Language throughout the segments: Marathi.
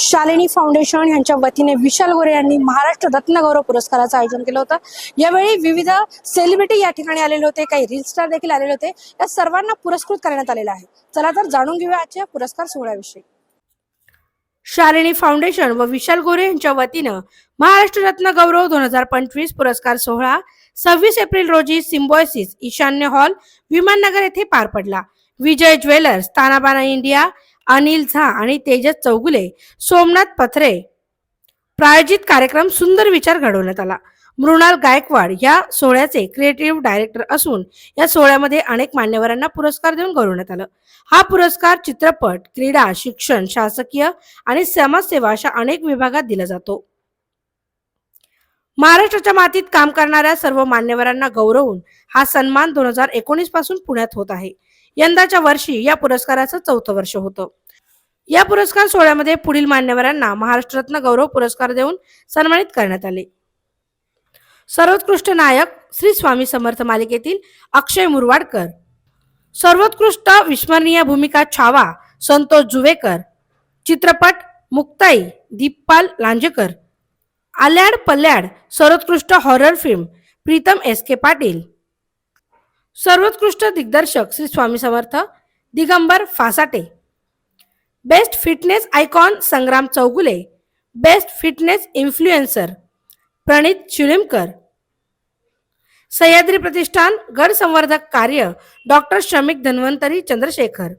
शालिनी फाउंडेशन यांच्या वतीने विशाल गोरे यांनी महाराष्ट्र रत्नगौरव पुरस्काराचं आयोजन केलं होतं. यावेळी विविध सेलिब्रिटी या ठिकाणी आलेले होते काही रील स्टार देखील आलेले होते. या सर्वांना पुरस्कृत करण्यात आलेलं आहे. चला तर जाणून घेऊया आजच्या पुरस्कार सोहळ्याविषयी. शालिनी फाउंडेशन व विशाल गोरे यांच्या वतीनं महाराष्ट्र रत्न गौरव दोन हजार पंचवीस पुरस्कार सोहळा सव्वीस एप्रिल रोजी सिम्बॉयसिस ईशान्य हॉल विमाननगर येथे पार पडला. विजय ज्वेलर्स तानाबाना इंडिया अनिल झा आणि तेजस चौगुले सोमनाथ पथरे प्रायोजित कार्यक्रम सुंदर विचार घडवण्यात आला. मृणाल गायकवाड या सोहळ्याचे क्रिएटिव्ह डायरेक्टर असून या सोहळ्यामध्ये अनेक मान्यवरांना पुरस्कार देऊन गौरवण्यात आलं. हा पुरस्कार चित्रपट क्रीडा शिक्षण शासकीय आणि समाजसेवा अशा अनेक विभागात दिला जातो. महाराष्ट्राच्या मातीत काम करणाऱ्या सर्व मान्यवरांना गौरवून हा सन्मान दोन हजार एकोणीसपासून पुण्यात होत आहे. यंदाच्या वर्षी या पुरस्काराचं चौथं वर्ष होतं. या पुरस्कार सोहळ्यामध्ये पुढील मान्यवरांना महाराष्ट्र रत्न गौरव पुरस्कार देऊन सन्मानित करण्यात आले. सर्वोत्कृष्ट नायक श्री स्वामी समर्थ मालिकेतील अक्षय मुरवाडकर सर्वोत्कृष्ट विस्मरणीय भूमिका छावा संतोष जुवेकर चित्रपट मुक्ताई दीपपाल लांजेकर आल्याड पल्याड सर्वोत्कृष्ट horror film Pritam S K Patil सर्वोत्कृष्ट दिग्दर्शक Shri Swami Samarth Digambar Phasate best fitness icon Sangram Chougule best fitness influencer Pranit Shilimkar Sahyadri Pratishthan गडसंवर्धक कार्य डॉक्टर श्रमिक धन्वंतरी चंद्रशेखर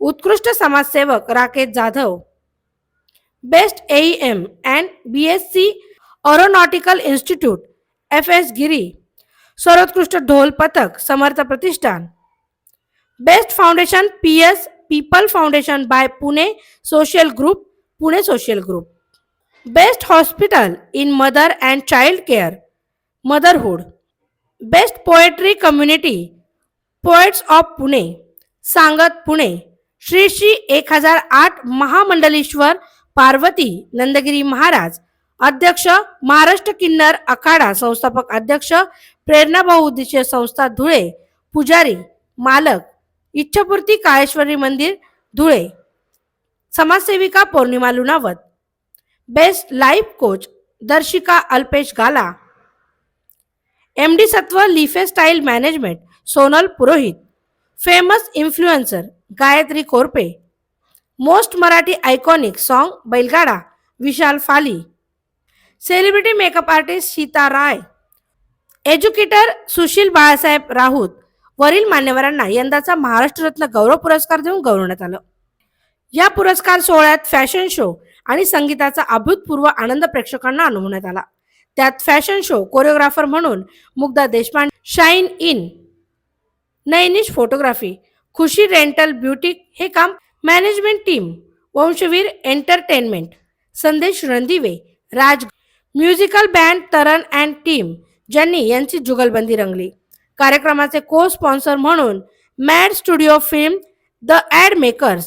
उत्कृष्ट समाजसेवक Rakesh Jadhav best M and B S C aeronautical institute F S Giri सर्वोत्कृष्ट ढोल पथक Samarth Pratishthan best foundation P S people foundation by Pune social group Pune social group best hospital in mother and child care motherhood best poetry community poets of Pune सांगत पुणे श्री श्री एक हजार आठ महामंडलेश्वर पार्वती नंदगिरी महाराज अध्यक्ष महाराष्ट्र किन्नर अखाडा संस्थापक अध्यक्ष प्रेरणा बहुउद्देशीय संस्था धुळे पुजारी मालक इच्छापूर्ती काळेश्वरी मंदिर धुळे. समाजसेविका Purnima Lunawat. Best life coach Darshika Alpesh Gala. M D Satva life style management Sonal Purohit. Famous influencer Gayatri Korpe. Most Marathi iconic song Bailgada Vishal Phali. Celebrity makeup artist Sita Rai. Educator Sushil Balasaheb Raut. वरील मान्यवरांना यंदाचा महाराष्ट्र रत्न गौरव पुरस्कार देऊन गौरवण्यात आलं. या पुरस्कार सोहळ्यात फॅशन शो आणि संगीताचा अभूतपूर्व आनंद प्रेक्षकांना अनुभवण्यात आला. त्यात फॅशन शो कोरिओग्राफर म्हणून Mugdha Deshpande shine in Nainish photography Khushi rental beauty हे काम management team Vanshveer entertainment Sandesh Randive Raj musical band Taran and team ज्यांनी यांची जुगलबंदी रंगली. कार्यक्रमाचे को स्पॉन्सर म्हणून mad studio film the ad makers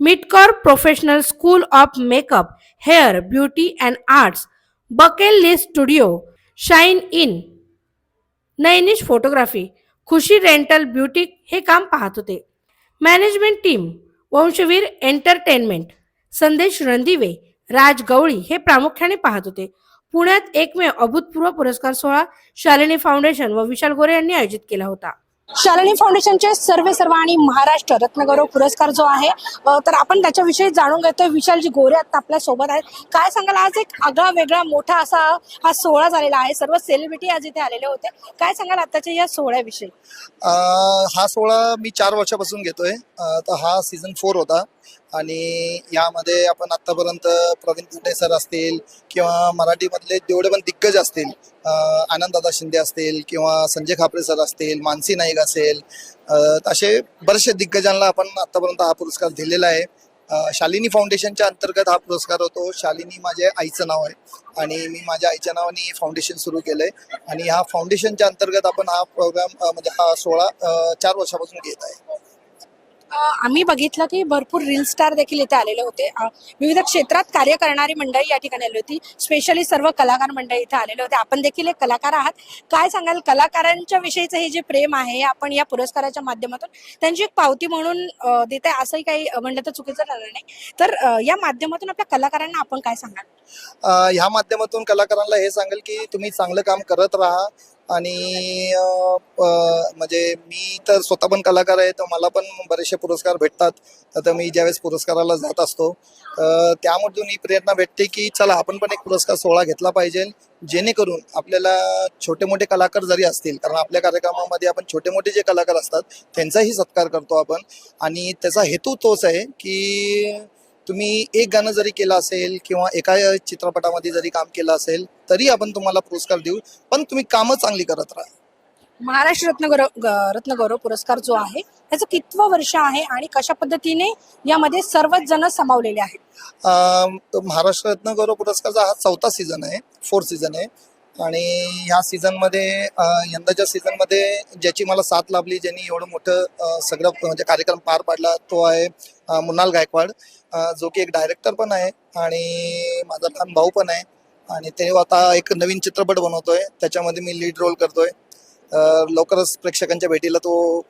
मिटकॉर professional school of makeup hair beauty and arts bucket list studio shine in Nainish photography Khushi rental beauty हे काम पाहत होते. Management team Vanshveer entertainment Sandesh Randive राज गवळी हे प्रामुख्याने पाहत होते. पुण्यात एकमेव अभूतपूर्व पुरस्कार सोहळा शालिनी फाउंडेशन व विशाल गोरे यांनी आयोजित केला होता. शालिनी फाउंडेशनचे सर्वे सर्व आणि महाराष्ट्र रत्नगौरव पुरस्कार जो आहे तर आपण त्याच्याविषयी जाणून घेतोय. विशालजी गोरे आता आपल्यासोबत आहेत. काय सांगाल? आज एक आगळा वेगळा मोठा असा हा सोहळा झालेला आहे. सर्व सेलिब्रिटी आज इथे आलेले होते. काय सांगाल आताच्या या सोहळ्याविषयी? हा सोहळा मी चार वर्षापासून घेतोय. तर हा सीझन फोर होता. आणि यामध्ये आपण आत्तापर्यंत प्रवीण कुटे सर असतील किंवा मराठीमधले जेवढे पण दिग्गज असतील आनंददादा शिंदे असतील किंवा संजय खापरे सर असतील मानसी नाईक असेल असे बरेचसे दिग्गजांना आपण आत्तापर्यंत हा पुरस्कार दिलेला आहे. शालिनी फाउंडेशनच्या अंतर्गत हा पुरस्कार होतो. शालिनी माझ्या आईचं नाव आहे आणि मी माझ्या आईच्या नावाने फाउंडेशन सुरू केलंय आणि ह्या फाउंडेशनच्या अंतर्गत आपण हा प्रोग्राम म्हणजे हा सोहळा चार वर्षापासून घेत आहे. आम्ही बघितलं की भरपूर रील स्टार देखील इथे आलेले होते. विविध क्षेत्रात कार्य करणारी मंडळी या ठिकाणी आली होती. स्पेशली सर्व कलाकार मंडळी इथे आलेले होते. आपण देखील एक कलाकार आहात. काय सांगाल? कलाकारांच्या विषयीचं हे जे प्रेम आहे आपण या पुरस्काराच्या माध्यमातून त्यांची एक पावती म्हणून देत आहे असंही काही म्हणलं तर चुकीचं ठरणार नाही. तर या माध्यमातून आपल्या कलाकारांना आपण काय सांगाल? ह्या माध्यमातून कलाकारांना हे सांगेल की तुम्ही चांगलं काम करत राहा. आणि म्हणजे मी तर स्वतः पण कलाकार आहे तर मला पण बरेचसे पुरस्कार भेटतात. तर मी ज्यावेळेस पुरस्काराला जात असतो त्यामधून ही प्रेरणा भेटते की चला आपण पण एक पुरस्कार सोहळा घेतला पाहिजे. जेणेकरून आपल्याला छोटे मोठे कलाकार जरी असतील कारण आपल्या कार्यक्रमामध्ये आपण छोटे मोठे जे कलाकार असतात त्यांचाही सत्कार करतो आपण. आणि त्याचा हेतू तोच आहे की तुम्ही एक गाणं जरी केलं असेल किंवा एका चित्रपटामध्ये जरी काम केलं असेल तरी आपण तुम्हाला पुरस्कार देऊ. पण तुम्ही कामं चांगली करत राहा. महाराष्ट्र रत्न गौरव ग- रत्न गौरव पुरस्कार जो आहे त्याचं कितवं वर्ष आहे आणि कशा पद्धतीने यामध्ये सर्वच जण सामावलेले आहेत? अं, महाराष्ट्र रत्न गौरव पुरस्कारचा हा चौथा सीझन आहे फोर्थ सीझन आहे. आणि ह्या सीझनमध्ये यंदाच्या सीझनमध्ये ज्याची मला साथ लाभली ज्यांनी एवढं मोठं सगळं म्हणजे कार्यक्रम पार पाडला तो आहे मुन्नाल गायकवाड. जो की एक डायरेक्टर पण आहे आणि माझा लहान भाऊ पण आहे. आणि ते आता एक नवीन चित्रपट बनवतोय त्याच्यामध्ये मी लीड रोल करतोय. लवकरच प्रेक्षकांच्या भेटीला तो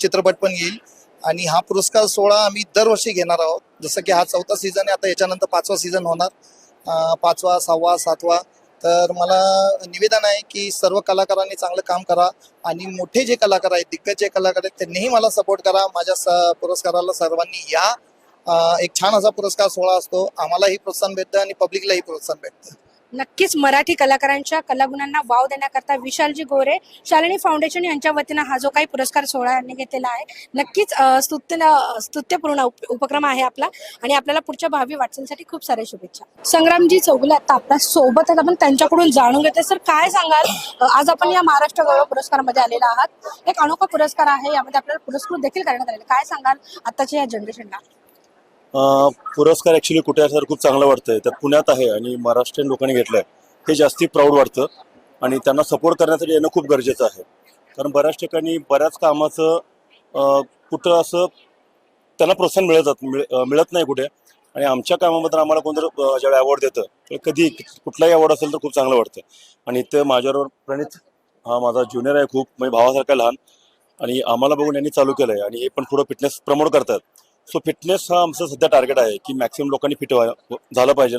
चित्रपट पण येईल. आणि हा पुरस्कार सोहळा आम्ही दरवर्षी घेणार आहोत. जसं की हा चौथा सीझन आहे आता याच्यानंतर पाचवा सीझन होणार. पाचवा सहावा सातवा तर मला निवेदन आहे की सर्व कलाकारांनी चांगलं काम करा आणि मोठे जे कलाकार आहेत दिग्गज जे कलाकार आहेत त्यांनीही मला सपोर्ट करा. माझ्या स पुरस्काराला सर्वांनी या. एक छान असा पुरस्कार सोहळा असतो. आम्हालाही प्रोत्साहन भेटतं आणि पब्लिकलाही प्रोत्साहन भेटतं. नक्कीच मराठी कलाकारांच्या कलागुणांना वाव देण्याकरता विशालजी गोरे शालिनी फाउंडेशन यांच्या वतीनं हा जो काही पुरस्कार सोहळा यांनी घेतलेला आहे नक्कीच स्तुत्य स्तुत्यपूर्ण उप- उपक्रम आहे आपला आणि आपल्याला पुढच्या भावी वाटचालीसाठी खूप साऱ्या शुभेच्छा. संग्रामजी चौगुले आता आपल्यासोबत आपण त्यांच्याकडून जाणून घेते सर काय सांगाल? आज आपण या महाराष्ट्र गौरव पुरस्कारामध्ये आलेला आहात. एक अनोखा पुरस्कार आहे यामध्ये आपल्याला पुरस्कृत देखील करण्यात आलेला काय सांगाल आताच्या या जनरेशनला? पुरस्कार ॲक्च्युली कुठे असणार खूप चांगलं वाटतंय. तर पुण्यात आहे आणि महाराष्ट्रीयन लोकांनी घेतलं आहे हे जास्ती प्राऊड वाटतं आणि त्यांना सपोर्ट करण्यासाठी येणं खूप गरजेचं आहे. कारण बऱ्याच ठिकाणी बऱ्याच कामाचं कुठं असं त्यांना प्रोत्साहन मिळत जात- मिळ- मिळत नाही कुठे. आणि आमच्या कामाबद्दल आम्हाला कोणतरी जर ज्यावेळी अवॉर्ड देतं तर कधी कुठलाही अवॉर्ड असेल तर खूप चांगलं वाटतं. आणि ते माझ्याबरोबर प्रणित हा माझा ज्युनियर आहे खूप म्हणजे भावासारखा लहान. आणि आम्हाला बघून यांनी चालू केलं आहे आणि हे पण थोडं फिटनेस प्रमोट करतात. सो फिटनेस हा आमचं सध्या टार्गेट आहे की मॅक्सिमम लोकांनी फिट झालं पाहिजे.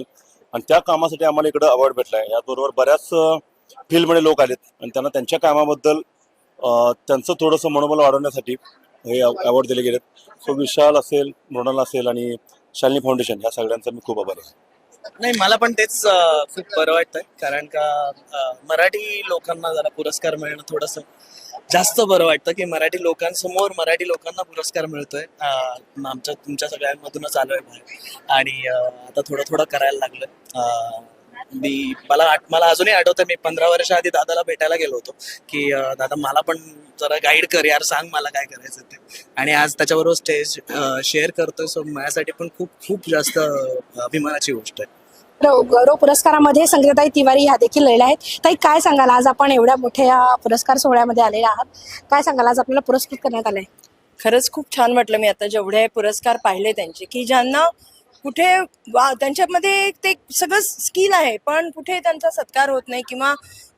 आणि त्या कामासाठी आम्हाला इकडं अवॉर्ड भेटला आहे याचबरोबर बऱ्याच फील्डमध्ये लोक आलेत. आणि त्यांना त्यांच्या कामाबद्दल त्यांचं थोडंसं मनोबल वाढवण्यासाठी हे अवॉर्ड दिले गेलेत. सो विशाल असेल मृणाल असेल आणि शालिनी फाउंडेशन या सगळ्यांचा मी खूप आभारी आहे. नाही मला पण तेच खूप बरं वाटतंय. कारण का मराठी लोकांना जरा पुरस्कार मिळणं थोडस जास्त बरं वाटतं की मराठी लोकांसमोर मराठी लोकांना पुरस्कार मिळतोय. आमच्या तुमच्या सगळ्यांमधूनच आलोय बाहेर. आणि आता थोडं थोडं करायला लागलं मी मला आठ- मला अजूनही आठवतं मी पंधरा वर्ष आधी दादाला भेटायला गेलो होतो की दादा मला पण जरा गाईड कर यार सांग मला काय करायचं ते. आणि आज त्याच्याबरोबर स्टेज शेअर करतोय सो माझ्यासाठी पण खूप खूप जास्त अभिमानाची गोष्ट आहे. गौरव पुरस्कारामध्ये संगीताई तिवारी ह्या देखील लिहिल्या आहेत. ताई काय सांगाल? आज आपण एवढ्या मोठ्या पुरस्कार सोहळ्यामध्ये आलेले आहात. काय सांगाल? आज आपल्याला पुरस्कृत करण्यात आलंय. खरंच खूप छान वाटलं मी आता जेवढे पुरस्कार पाहिले त्यांचे की ज्यांना कुठे वा त्यांच्यामध्ये ते सगळं स्किल आहे पण कुठे त्यांचा सत्कार होत नाही किंवा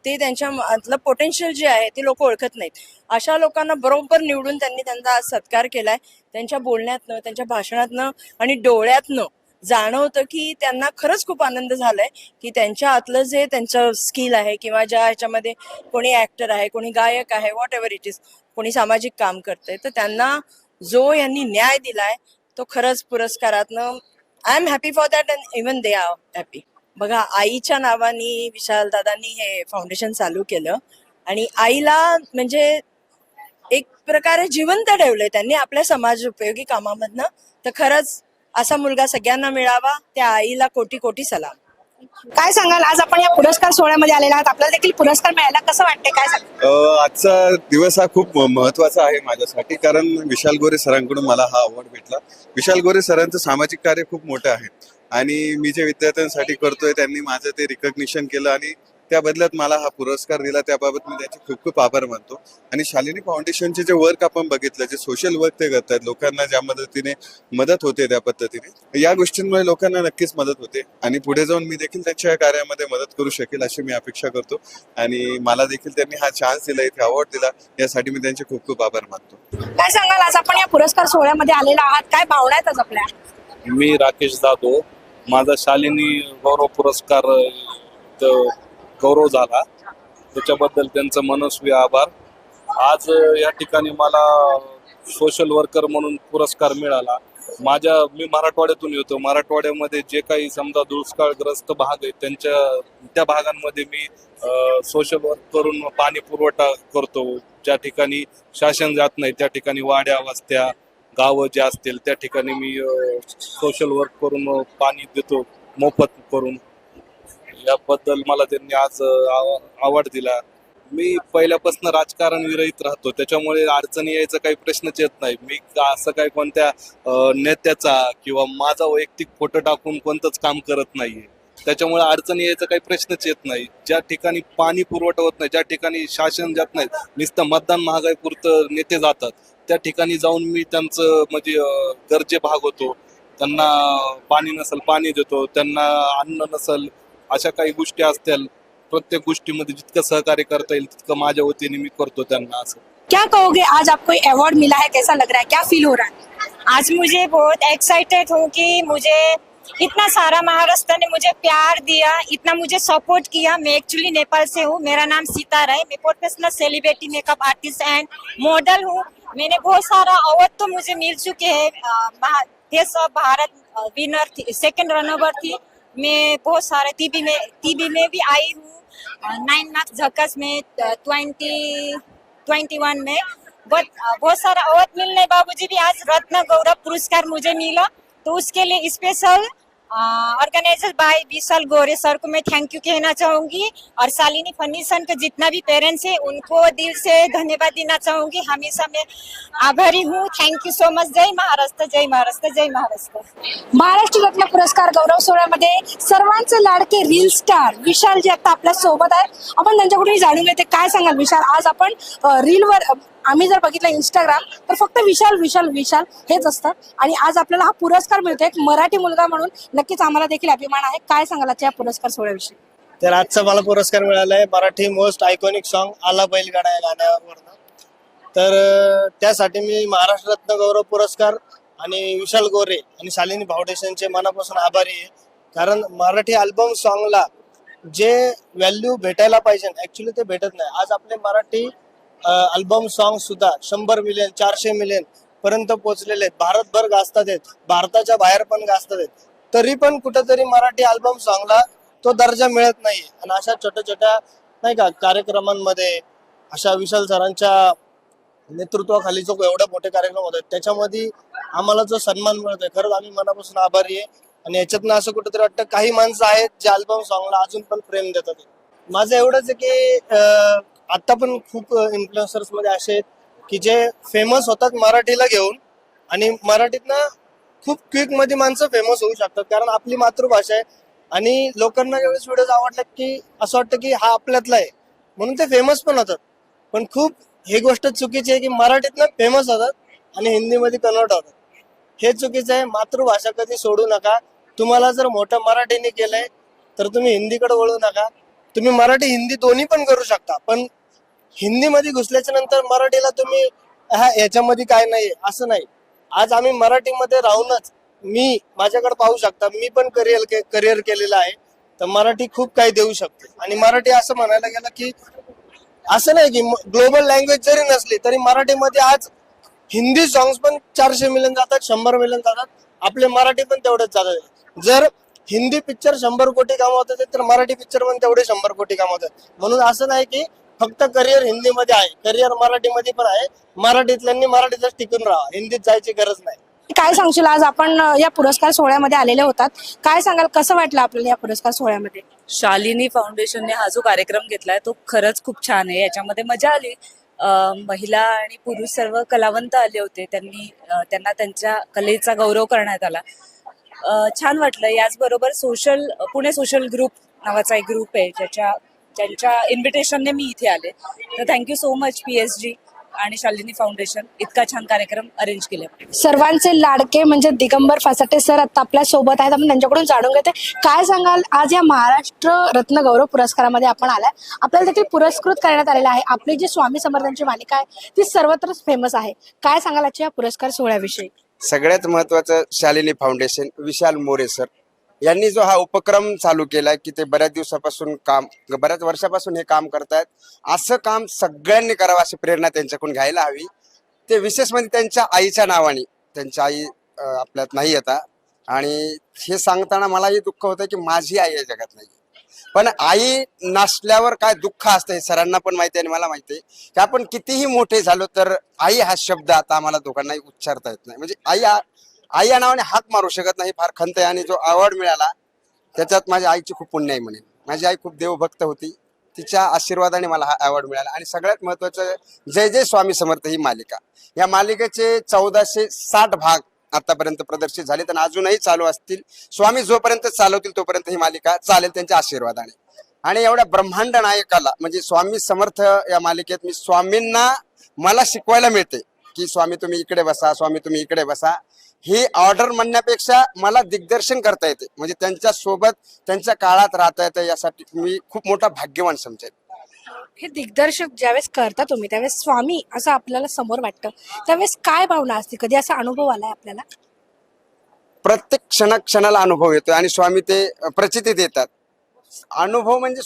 ते त्यांच्या मधलं पोटेन्शियल जे आहे ते लोक ओळखत नाहीत. अशा लोकांना बरोबर निवडून त्यांनी त्यांचा आज सत्कार केलाय. त्यांच्या बोलण्यातनं त्यांच्या भाषणातनं आणि डोळ्यातनं जाणवतं की त्यांना खरंच खूप आनंद झालाय की त्यांच्या आतलं जे त्यांचं स्किल आहे किंवा ज्या ह्याच्यामध्ये कोणी ऍक्टर आहे कोणी गायक आहे वॉट एव्हर इट इज कोणी सामाजिक काम करतंय तर त्यांना जो यांनी न्याय दिलाय तो खरंच पुरस्कारातनं I am happy for that and even they are happy बघा आईच्या नावाने विशाल दादांनी हे फाउंडेशन चालू केलं. आणि आईला म्हणजे एक प्रकारे जिवंत ठेवलंय त्यांनी आपल्या समाज उपयोगी कामामधनं. तर खरंच असा मुलगा सगळ्यांना मिळावा त्या आईला कोटी कोटी सलाम. काय सांगाल? आज आपण या पुरस्कार सोहळ्यामध्ये आलेला आहात. आपल्याला देखील पुरस्कार मिळायला कसं वाटतंय? काय सांगाल? आजचा दिवस हा खूप महत्त्वाचा आहे माझ्यासाठी. कारण विशाल गोरे सरांकडून मला हा अवॉर्ड भेटला. विशाल गोरे सरांचं सामाजिक कार्य खूप मोठं आहे. आणि मी जे विद्यार्थ्यांसाठी करतोय त्यांनी माझं ते रिकग्निशन केलं आणि त्या बदल्यात मला हा पुरस्कार दिला. त्याबाबत मी त्याचे खूप खूप आभार मानतो. आणि शालिनी फाउंडेशनचे जे वर्क आपण बघितलं जे सोशल वर्क ते करतात लोकांना ज्या मदतीने मदत होते त्या पद्धतीने या गोष्टींमुळे लोकांना नक्कीच मदत होते. आणि पुढे जाऊन मी देखील त्यांच्या कार्यामध्ये मदत करू शकेल अशी मी अपेक्षा करतो. आणि मला देखील त्यांनी हा चान्स दिला इथे अवॉर्ड दिला यासाठी मी त्यांचे खूप खूप आभार मानतो. काय सांगाल? आज आपण या पुरस्कार सोहळ्यामध्ये आलेला आहात. काय भावना आहेत आज आपल्या? मी राकेश जाधव. माझा शालिनी गौरव पुरस्कार गौरव झाला. त्याच्याबद्दल त्यांचं मनस्वी आभार. आज या ठिकाणी मला सोशल वर्कर म्हणून पुरस्कार मिळाला. माझ्या मी मराठवाड्यातून येतो. मराठवाड्यामध्ये जे काही समजा दुष्काळग्रस्त भाग आहे त्यांच्या त्या भागांमध्ये मी सोशल वर्क करून पाणी पुरवठा करतो. ज्या ठिकाणी शासन जात नाही त्या ठिकाणी वाड्या वस्त्या गावं जे असतील त्या ठिकाणी मी सोशल वर्क करून पाणी देतो मोफत करून. याबद्दल मला त्यांनी आज अवॉर्ड दिला. मी पहिल्यापासून राजकारण विरहित राहतो त्याच्यामुळे अडचणी यायचा काही प्रश्नच येत नाही. मी का- असं काही कोणत्या अ, नेत्याचा किंवा माझा वैयक्तिक फोटो टाकून कोणतंच काम करत नाहीये. त्याच्यामुळे अडचणी यायचा काही प्रश्नच येत नाही. ज्या ठिकाणी पाणी पुरवठा होत नाही ज्या ठिकाणी शासन जात नाही नुसतं मतदान महागाई पुरतं नेते जातात त्या ठिकाणी जाऊन मी त्यांचं म्हणजे अं, गरजे भागवतो. त्यांना पाणी नसेल पाणी देतो त्यांना अन्न नसेल अशा काही गोष्टी असतील प्रत्येक गोष्टीमध्ये जितकं सहकार्य करता येईल तितकं माझ्या वतीने मी करतो त्यांना असं. क्या कहोगे आज आपको अवार्ड मिला है कैसा लग रहा है? क्या फील हो रहा है? आज मुझे बहुत एक्साइटेड हूँ कि मुझे इतना सारा महाराष्ट्र ने मुझे प्यार दिया इतना मुझे सपोर्ट किया। मैं एक्चुअली नेपाल से हूँ मेरा नाम सीतारा है। मैं professional celebrity makeup artist and model हूँ। मैंने बहुत सारा अवार्ड तो मुझे मिल चुके हैं। देश ऑफ़ भारत विनर थी सेकंड रनओवर थी। मैं बहुत सारे टीवी में टीवी में भी आई हूँ। नाइन लाख झक्कस में ट्वेंटी ट्वेंटी वन में। बहुत बहुत सारा अवार्ड मिलने बाबूजी भी आज रत्न गौरव पुरस्कार मुझे मिला। तो उसके लिए special organiser by Vishal Gore sir को मैं थैंक यू कहना चाहूंगी और शालिनी फर्नीसन के जितना भी पेरेंट्स है उनको दिल से धन्यवाद देना चाहूंगी। हमेशा मैं आभारी हूँ। थैंक यू सो मच जय महाराष्ट्र जय महाराष्ट्र जय महाराष्ट्र। महाराष्ट्र रत्न पुरस्कार गौरव सोहळ्यामध्ये सर्वांचे लाडके रील स्टार विशाल जे आता आपल्यासोबत आहे आपण त्यांच्याकडून जाणून घेते. काय सांगाल विशाल? आज आपण रीलवर आम्ही जर बघितलं इंस्टाग्राम तर फक्त विशाल विशाल विशाल हेच असतं. आणि आज आपल्याला हा पुरस्कार मिळतो एक मराठी मुलगा म्हणून नक्कीच आम्हाला देखील अभिमान आहे. काय सांगाल त्या या पुरस्कार सोहळ्याविषयी? तर आजचा मला पुरस्कार मिळाला आहे मराठी मोस्ट आयकॉनिक सॉन्ग आला बैलगाडा या गाण्यावर तर त्यासाठी मी महाराष्ट्र रत्न गौरव पुरस्कार आणि विशाल गोरे आणि शालिनी फाउंडेशनचे मनापासून आभारी आहे. कारण मराठी अल्बम सॉन्गला जे व्हॅल्यू भेटायला पाहिजे ऍक्च्युली ते भेटत नाही. आज आपले मराठी अल्बम सॉन्ग सुद्धा शंभर मिलियन चारशे मिलियन पर्यंत पोहोचलेले आहेत. भारतभर गाजतात आहेत. भारताच्या बाहेर पण गाजतात आहेत. तरी पण कुठेतरी मराठी अल्बम सॉन्गला तो दर्जा मिळत नाही आणि अशा छोट्या छोट्या नाही का कार्यक्रमांमध्ये अशा विशाल सरांच्या नेतृत्वाखाली जो एवढे मोठे कार्यक्रम होत आहेत त्याच्यामध्ये आम्हाला जो सन्मान मिळतोय खरंच आम्ही मनापासून आभारी आहे. आणि याच्यातनं असं कुठेतरी वाटतं काही माणसं आहेत जे अल्बम सॉंगला अजून पण प्रेम देतात. माझं एवढंच आहे की आता पण खूप इन्फ्लुएन्सर्समध्ये असे आहेत की जे फेमस होतात मराठीला घेऊन आणि मराठीतनं खूप क्विकमध्ये माणसं फेमस होऊ शकतात. कारण आपली मातृभाषा आहे आणि लोकांना ज्यावेळेस व्हिडिओज आवडतात की असं वाटतं की हा आपल्यातला आहे. म्हणून ते फेमस पण होतात. पण खूप ही गोष्ट चुकीची आहे की मराठीतनं फेमस होतात आणि हिंदीमध्ये कन्वर्ट होतात. हे चुकीचं आहे. मातृभाषा कधी सोडू नका. तुम्हाला जर मोठं मराठीने केलंय तर तुम्ही हिंदीकडे वळू नका. तुम्ही मराठी हिंदी दोन्ही पण करू शकता. पण हिंदीमध्ये घुसल्याच्या नंतर मराठीला तुम्ही हा याच्यामध्ये काय नाही असं नाही. आज आम्ही मराठीमध्ये राहूनच मी माझ्याकडे पाहू शकता मी पण करिअर करिअर केलेलं आहे. तर मराठी खूप काही देऊ शकते. आणि मराठी असं म्हणायला गेलं की असं नाही की ग्लोबल लँग्वेज जरी नसली तरी मराठीमध्ये आज हिंदी सॉंग्स पण चारशे मिलियन जातात शंभर मिलियन जातात. आपले मराठी पण तेवढेच जातात. जर हिंदी पिक्चर शंभर कोटी कमावतात तर मराठी पिक्चर पण तेवढे शंभर कोटी कमावतात. म्हणून असं नाही की फक्त करिअर हिंदीमध्ये आहे. करिअर मराठीमध्ये पण आहे. मराठीतल्यांनी मराठीतच टिकून राहा हिंदीत जायची गरज नाही. काय सांगशील आज? आपण या पुरस्कार सोहळ्यामध्ये आलेले होतात. काय सांगाल? कसं वाटलं आपल्याला या पुरस्कार सोहळ्यामध्ये? शालिनी फाउंडेशनने हा जो कार्यक्रम घेतलाय तो खरंच खूप छान आहे. याच्यामध्ये मजा आली. महिला आणि पुरुष सर्व कलावंत आले होते. त्यांनी त्यांना त्यांच्या कलेचा गौरव करण्यात आला. छान वाटलं. याचबरोबर सोशल पुणे सोशल ग्रुप नावाचा एक ग्रुप आहे ज्याच्या ज्यांच्या इन्व्हिटेशनने मी इथे आले. तर thank you so much P S G आणि शालिनी फाउंडेशन इतका छान कार्यक्रम अरेंज केला. सर्वांचे लाडके म्हणजे दिगंबर फासाटे सर आता आपल्यासोबत आहेत. आपण त्यांच्याकडून जाणून घेते. काय सांगाल? आज या महाराष्ट्र रत्न गौरव पुरस्कारामध्ये आपण आलाय. आपल्याला देखील पुरस्कृत करण्यात आलेला आहे. आपली जी स्वामी समर्थांची मालिका आहे ती सर्वत्रच फेमस आहे. काय सांगाल आजच्या या पुरस्कार सोहळ्याविषयी? सगळ्यात महत्वाचं शालिनी फाउंडेशन विशाल मोरे सर. यांनी जो हा उपक्रम चालू केलाय की ते बऱ्याच दिवसापासून काम बऱ्याच वर्षापासून हे काम करतायत असं काम सगळ्यांनी करावं अशी प्रेरणा त्यांच्याकडून घ्यायला हवी. ते विशेष म्हणजे त्यांच्या आईच्या नावाने त्यांची आई आपल्यात नाही आता. आणि हे सांगताना मलाही दुःख होतं की माझी आई या जगात नाही पण आई नसल्यावर काय दुःख असतं हे सरांना पण माहिती आहे आणि मला माहिती आहे. की आपण कितीही मोठे झालो तर आई हा शब्द आता आम्हाला दोघांनाही उच्चारता येत नाही. म्हणजे आई आई या नावाने हाक मारू शकत नाही फार खंत आहे. आणि जो अवॉर्ड मिळाला त्याच्यात माझ्या आईची खूप पुण्य आहे म्हणे. माझी आई खूप देवभक्त होती. तिच्या आशीर्वादाने मला हा अवॉर्ड मिळाला. आणि सगळ्यात महत्वाचं जय जय स्वामी समर्थ ही मालिका. या मालिकेचे चौदाशे साठ भाग आतापर्यंत प्रदर्शित झाले आणि अजूनही चालू असतील. स्वामी जोपर्यंत चालवतील तोपर्यंत ही मालिका चालेल त्यांच्या आशीर्वादाने. आणि एवढ्या ब्रह्मांड नायकाला म्हणजे स्वामी समर्थ या मालिकेत मी स्वामींना मला शिकवायला मिळते. की स्वामी तुम्ही इकडे बसा स्वामी तुम्ही इकडे बसा. ही ऑर्डर म्हणण्यापेक्षा मला दिग्दर्शन करता येते. म्हणजे त्यांच्यासोबत त्यांच्या काळात राहता येतं यासाठी मी खूप मोठा भाग्यवान समजेल हे दिग्दर्शक ज्यावेळेस करता तुम्ही त्यावेळेस स्वामी असं आपल्याला समोर वाटतं. त्यावेळेस काय भावना असते? कधी असा अनुभव आलाय आपल्याला? प्रत्येक क्षणा क्षणाला अनुभव येतो आणि स्वामी ते प्रचिती देतात. अनुभव म्हणजे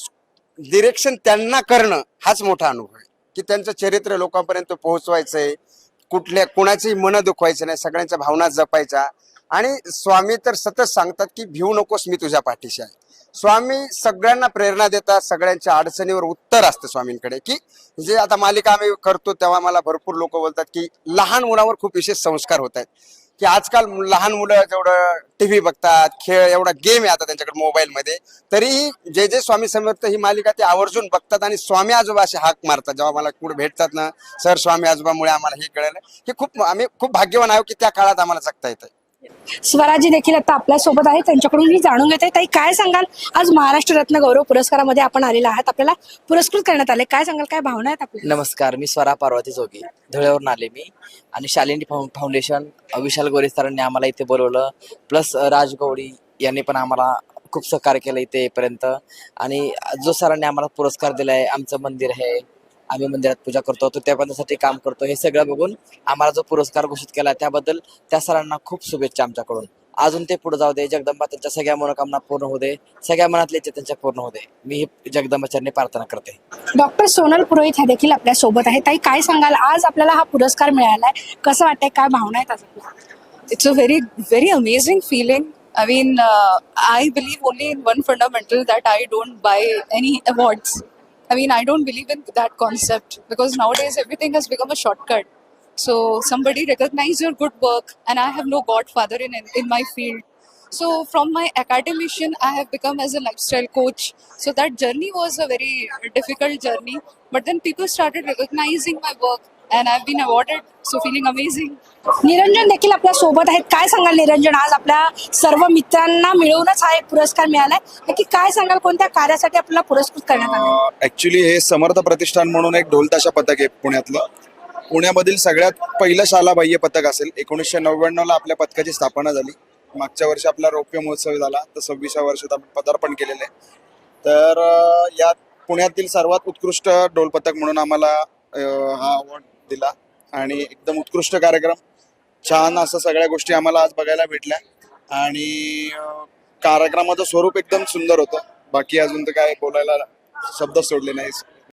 डिरेक्शन त्यांना करणं हाच मोठा अनुभव आहे. की त्यांचं चरित्र लोकांपर्यंत पोहोचवायचंय कुठल्या कुणाचीही मन दुखवायचं नाही सगळ्यांच्या भावना जपायच्या. आणि स्वामी तर सतत सांगतात की भिवू नकोस मी तुझ्या पाठीशी आहे. स्वामी सगळ्यांना प्रेरणा देतात सगळ्यांच्या अडचणीवर उत्तर असतं स्वामींकडे की जे आता मालिका आम्ही करतो तेव्हा मला भरपूर लोक बोलतात की लहान मुलावर खूप विशेष संस्कार होत आहेत. की आजकाल लहान मुलं जेवढं टी व्ही बघतात खेळ एवढा गेम आहे आता त्यांच्याकडे मोबाईलमध्ये तरीही जे जे स्वामी समर्थ ही मालिका ते आवर्जून बघतात आणि स्वामी आजोबा असे हाक मारतात. जेव्हा मला कुठे भेटतात ना सर स्वामी आजोबामुळे आम्हाला हे कळलं. हे खूप आम्ही खूप भाग्यवान आहोत की त्या काळात आम्हाला जगता येतं स्वराजी देखील आता आपल्यासोबत आहे त्यांच्याकडून मी जाणून घेते. ताई काय सांगाल? आज महाराष्ट्र रत्न गौरव पुरस्कारामध्ये आपण आलेला आहात. आपल्याला पुरस्कृत करण्यात आले. काय सांगाल? काय भावना आहेत आपल्या? नमस्कार मी स्वरा पार्वती जोगी. धुळ्यावरून आले मी. आणि शालिनी फाउं- फाउंडेशन विशाल गोरे सरांनी आम्हाला इथे बोलवलं. प्लस राज गवळी यांनी पण आम्हाला खूप सहकार्य केलं इथेपर्यंत आणि जो सरांनी आम्हाला पुरस्कार दिलाय आमचं मंदिर आहे. आम्ही मंदिरात पूजा करतो तो त्या पदासाठी काम करतो. हे सगळं बघून आम्हाला जो पुरस्कार घोषित केला त्याबद्दल त्या सरांना खूप शुभेच्छा आमच्याकडून. अजून ते पुढे जाऊ दे जगदंबा त्यांच्या सगळ्या मनोकामना पूर्ण होऊ दे सगळ्या मनातले इच्छा त्यांच्या पूर्ण होऊ दे. मी ही जगदंबाचरणी प्रार्थना करते. डॉक्टर सोनल पुरोहित ह्या देखील आपल्यासोबत आहे ताई काय सांगाल? आज आपल्याला हा पुरस्कार मिळालाय. कसं वाटतंय? काय भावना आहेत आज a very very amazing feeling. I mean uh, i believe only in one fundamental that i don't buy any awards. I mean i don't believe in that concept because nowadays everything has become a shortcut. So somebody recognize your good work and i have no godfather in in, my field. So from my academician i have become as a lifestyle coach. So that journey was a very difficult journey but then people started recognizing my work and i've been awarded so feeling amazing. Niranjan देखील आपल्यासोबत आहेत. काय सांगाल निरंजन? आज आपल्या सर्व मित्रांना मिळूनच हा एक पुरस्कार मिळालाय. नक्की काय सांगाल? कोणत्या कार्यासाठी आपल्याला पुरस्कृत करण्यात आलं ऍक्च्युली हे समर्थ प्रतिष्ठान म्हणून एक ढोलताशा पथक आहे पुण्यातलं. पुण्यामधील सगळ्यात पहिलं शाला बाह्य पथक असेल. एकोणीसशे नव्याण्णवला आपल्या पथकाची स्थापना झाली. मागच्या वर्षी आपला रौप्य महोत्सव झाला. तर सव्वीसव्या वर्षात आपण पदार्पण केलेलं आहे. तर यात पुण्यातील सर्वात उत्कृष्ट ढोल पथक म्हणून आम्हाला हा अवॉर्ड दिला. आणि एकदम उत्कृष्ट कार्यक्रम. छान असं सगळ्या गोष्टी आम्हाला आज बघायला भेटल्या. आणि कार्यक्रमाचं स्वरूप एकदम सुंदर होतं. बाकी अजून तर काय बोलायला शब्द सोडले नाही